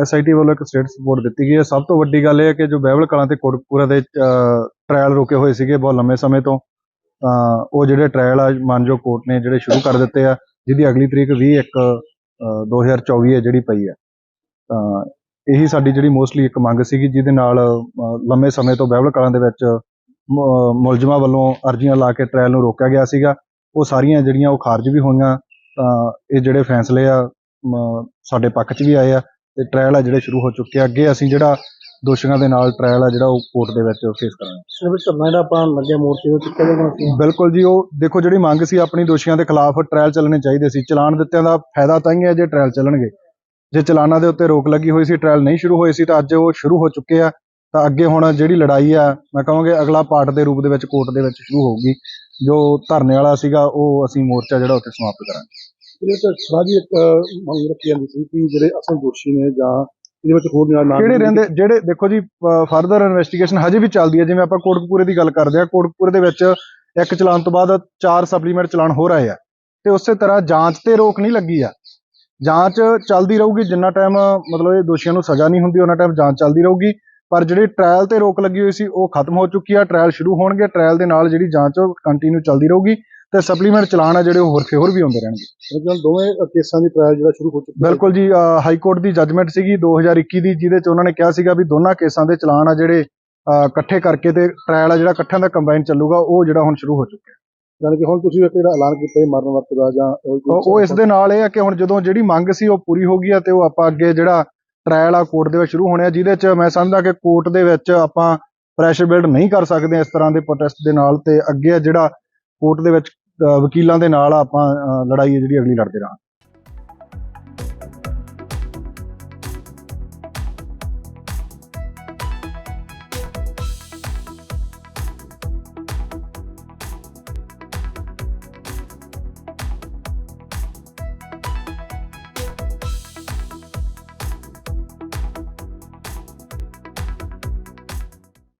SIT ਵੱਲੋਂ ਇੱਕ state support ਦਿੱਤੀ ਗਈ ਹੈ। ਸਭ ਤੋਂ ਵੱਡੀ ਗੱਲ ਇਹ ਹੈ ਕਿ ਜੋ ਬਹਿਬਲ ਕਲਾਂ ਤੇ ਕੋਟਕਪੂਰਾ ਦੇ ਟ੍ਰਾਇਲ ਰੁਕੇ ਹੋਏ ਸੀਗੇ ਬਹੁਤ ਲੰਮੇ ਸਮੇਂ ਤੋਂ ਤਾਂ ਉਹ ਜਿਹੜੇ ਟ੍ਰਾਇਲ ਆ ਮਾਨਜੋ ਕੋਰਟ ਨੇ ਜਿਹੜੇ ਸ਼ੁਰੂ ਕਰ ਦਿੱਤੇ ਆ ਜਿਹਦੀ ਅਗਲੀ ਤਰੀਕ 20 ਇੱਕ ਅ, 2024 ਹੈ ਜਿਹੜੀ ਪਈ ਹੈ। ਤਾਂ ਇਹੀ ਸਾਡੀ ਜਿਹੜੀ ਮੋਸਟਲੀ ਇੱਕ ਮੰਗ ਸੀਗੀ ਜਿਹਦੇ ਨਾਲ ਲੰਮੇ ਸਮੇਂ ਤੋਂ ਬਹਿਬਲ ਕਲਾਂ ਦੇ ਵਿੱਚ ਮੁਲਜ਼ਮਾਂ ਵੱਲੋਂ ਅਰਜ਼ੀਆਂ ਲਾ ਕੇ ਟ੍ਰਾਇਲ ਨੂੰ ਰੋਕਿਆ ਗਿਆ ਸੀਗਾ। ਉਹ ਸਾਰੀਆਂ ਜਿਹੜੀਆਂ ਉਹ ਖਾਰਜ ਵੀ ਹੋਈਆਂ ਤਾਂ ਇਹ ਜਿਹੜੇ ਫੈਸਲੇ ਆ ਸਾਡੇ ਪੱਖ 'ਚ ਵੀ ਆਏ ਆ ਤੇ ਟ੍ਰਾਇਲ ਆ ਜਿਹੜੇ ਸ਼ੁਰੂ ਹੋ ਚੁੱਕੇ ਆ। ਅੱਗੇ ਅਸੀਂ ਜਿਹੜਾ ਦੋਸ਼ੀਆਂ ਦੇ ਨਾਲ ਟ੍ਰਾਇਲ ਆ ਜਿਹੜਾ ਉਹ ਕੋਰਟ ਦੇ ਵਿੱਚ ਫੇਸ ਕਰਾਂਗੇ। ਸਿਰ ਵਿੱਚ ਧਰਨਾ ਜਿਹੜਾ ਆਪਾਂ ਲੱਗੇ ਮੋਰਚੇ ਦੇ ਚੁੱਕੇ ਸੀ? ਬਿਲਕੁਲ ਜੀ ਉਹ ਦੇਖੋ ਜਿਹੜੀ ਮੰਗ ਸੀ ਆਪਣੀ ਦੋਸ਼ੀਆਂ ਦੇ ਖਿਲਾਫ ਟ੍ਰਾਇਲ ਚੱਲਣੇ ਚਾਹੀਦੇ ਸੀ। ਚਲਾਨ ਦਿੱਤਿਆਂ ਦਾ ਫਾਇਦਾ ਤਾਂ ਹੀ ਹੈ ਜੇ ਟ੍ਰਾਇਲ ਚੱਲਣਗੇ। ਜੇ ਚਲਾਨਾਂ ਦੇ ਉੱਤੇ ਰੋਕ ਲੱਗੀ ਹੋਈ ਸੀ ਟ੍ਰਾਇਲ ਨਹੀਂ ਸ਼ੁਰੂ ਹੋਏ ਸੀ ਤਾਂ ਅੱਜ ਉਹ ਸ਼ੁਰੂ ਹੋ ਚੁੱਕੇ ਆ। ਤਾਂ ਅੱਗੇ ਹੁਣ ਜਿਹੜੀ ਲੜਾਈ ਆ ਮੈਂ ਕਹਾਂਗੇ ਅਗਲਾ ਪਾਰਟ ਦੇ ਰੂਪ ਦੇ ਵਿੱਚ ਕੋਰਟ ਦੇ ਵਿੱਚ ਸ਼ੁਰੂ ਹੋਊਗੀ। ਜੋ ਧਰਨੇ ਵਾਲਾ ਸੀਗਾ ਉਹ ਅਸੀਂ ਮੋਰਚਾ ਜਿਹੜਾ ਉੱਥੇ ਸਮਾਪਤ ਕਰਾਂਗੇ। ਇਹਦੇ ਵਿੱਚ ਸਾਡੀ ਇੱਕ ਮੰਗ ਰੱਖੀ ਜਾਂਦੀ ਸੀ ਕਿ ਜਿਹੜੇ ਅਸਲ ਦੋਸ਼ੀ ਨੇ ਜਾਂ ਇਹਦੇ ਵਿੱਚ ਹੋਰ ਨਾ ਨਾ- ਕਿਹੜੇ ਰਹਿੰਦੇ? ਜਿਹੜੇ ਦੇਖੋ ਜੀ ਫਰਦਰ ਇਨਵੈਸਟੀਗੇਸ਼ਨ ਹਜੇ ਵੀ ਚੱਲਦੀ ਹੈ। ਜਿਵੇਂ ਆਪਾਂ ਕੋਟਕਪੂਰੇ ਦੀ ਗੱਲ ਕਰਦੇ ਆ ਕੋਟਕਪੂਰੇ ਦੇ ਵਿੱਚ ਇੱਕ ਚਲਾਨ ਤੋਂ ਬਾਅਦ ਚਾਰ ਸਪਲੀਮੈਂਟ ਚਲਾਨ ਹੋ ਰਹੇ ਆ। ਤੇ ਉਸੇ ਤਰ੍ਹਾਂ ਜਾਂਚ ਤੇ ਰੋਕ ਨਹੀਂ ਲੱਗੀ ਆ। ਜਾਂਚ ਚੱਲਦੀ ਰਹੂਗੀ ਜਿੰਨਾ ਟਾਈਮ ਮਤਲਬ ਇਹ ਦੋਸ਼ੀਆਂ ਨੂੰ ਸਜ਼ਾ ਨਹੀਂ ਹੁੰਦੀ ਉਹਨਾਂ ਟਾਈਮ ਜਾਂਚ ਚੱਲਦੀ ਰਹੂਗੀ। ਪਰ ਜਿਹੜੀ ਟ੍ਰਾਇਲ ਤੇ ਰੋਕ ਲੱਗੀ ਹੋਈ ਸੀ ਉਹ ਖਤਮ ਹੋ ਚੁੱਕੀ ਆ। ਟ੍ਰਾਇਲ ਸ਼ੁਰੂ ਹੋਣਗੇ। ਟ੍ਰਾਇਲ ਦੇ ਨਾਲ ਜਿਹੜੀ ਜਾਂਚ ਉਹ ਕੰਟੀਨਿਊ ਚੱਲਦੀ ਰਹੂਗੀ। ਤੇ ਸਪਲੀਮੈਂਟ ਚਲਾਨ ਆ ਜਿਹੜੇ ਹੋਰ ਹੋਰ ਵੀ ਆਉਂਦੇ ਰਹਿਣਗੇ ਮਤਲਬ ਦੋਵੇਂ ਕੇਸਾਂ ਦੀ ਟ੍ਰਾਇਲ ਜਿਹੜਾ ਸ਼ੁਰੂ ਹੋ ਚੁੱਕਾ। ਬਿਲਕੁਲ ਜੀ ਹਾਈ ਕੋਰਟ ਦੀ ਜੱਜਮੈਂਟ ਸੀਗੀ 2021 ਦੀ ਜਿਹਦੇ ਚ ਉਹਨਾਂ ਨੇ ਕਿਹਾ ਸੀਗਾ ਵੀ ਦੋਨਾਂ ਕੇਸਾਂ ਦੇ ਚਲਾਨ ਆ ਜਿਹੜੇ ਇਕੱਠੇ ਕਰਕੇ ਤੇ ਟ੍ਰਾਇਲ ਆ ਜਿਹੜਾ ਇਕੱਠਿਆਂ ਦਾ ਕੰਬਾਈਨ ਚੱਲੂਗਾ ਉਹ ਜਿਹੜਾ ਹੁਣ ਸ਼ੁਰੂ ਹੋ ਚੁੱਕਿਆ ਯਾਨੀ ਕਿ ਹੁਣ ਤੁਸੀਂ ਇੱਕ ਜਿਹੜਾ ਐਲਾਨ ਕੀਤਾ ਹੈ ਮਰਨ ਵਕਤ ਦਾ ਜਾਂ ਉਹ ਇਸ ਦੇ ਨਾਲ ਇਹ ਆ ਕਿ ਹੁਣ ਜਦੋਂ ਜਿਹੜੀ ਮੰਗ ਸੀ ਉਹ ਪੂਰੀ ਹੋ ਗਈ ਆ ਤੇ ਉਹ ਆਪਾਂ ਅੱਗੇ ਜਿਹੜਾ ਟ੍ਰਾਇਲ ਆ ਕੋਰਟ ਦੇ ਵਿੱਚ ਸ਼ੁਰੂ ਹੋਣੇ ਜਿਹਦੇ ਚ ਮੈਂ ਸਮਝਦਾ ਕਿ ਕੋਰਟ ਦੇ ਵਿੱਚ ਆਪਾਂ ਪ੍ਰੈਸ਼ਰ ਬਿਲਡ ਨਹੀਂ ਕਰ ਸਕਦੇ ਇਸ ਤਰ੍ਹਾਂ ਦੇ ਪ੍ਰੋਟੈਸਟ ਦੇ ਨਾਲ ਤੇ ਅੱਗੇ ਆ ਜਿਹੜਾ ਕੋਰਟ ਦੇ ਵਿੱਚ ਅਹ, ਵਕੀਲਾਂ ਦੇ ਨਾਲ ਆਪਾਂ ਲੜਾਈ ਹੈ ਜਿਹੜੀ ਅਗਲੀ ਲੜਦੇ ਰਹਾਂਗੇ।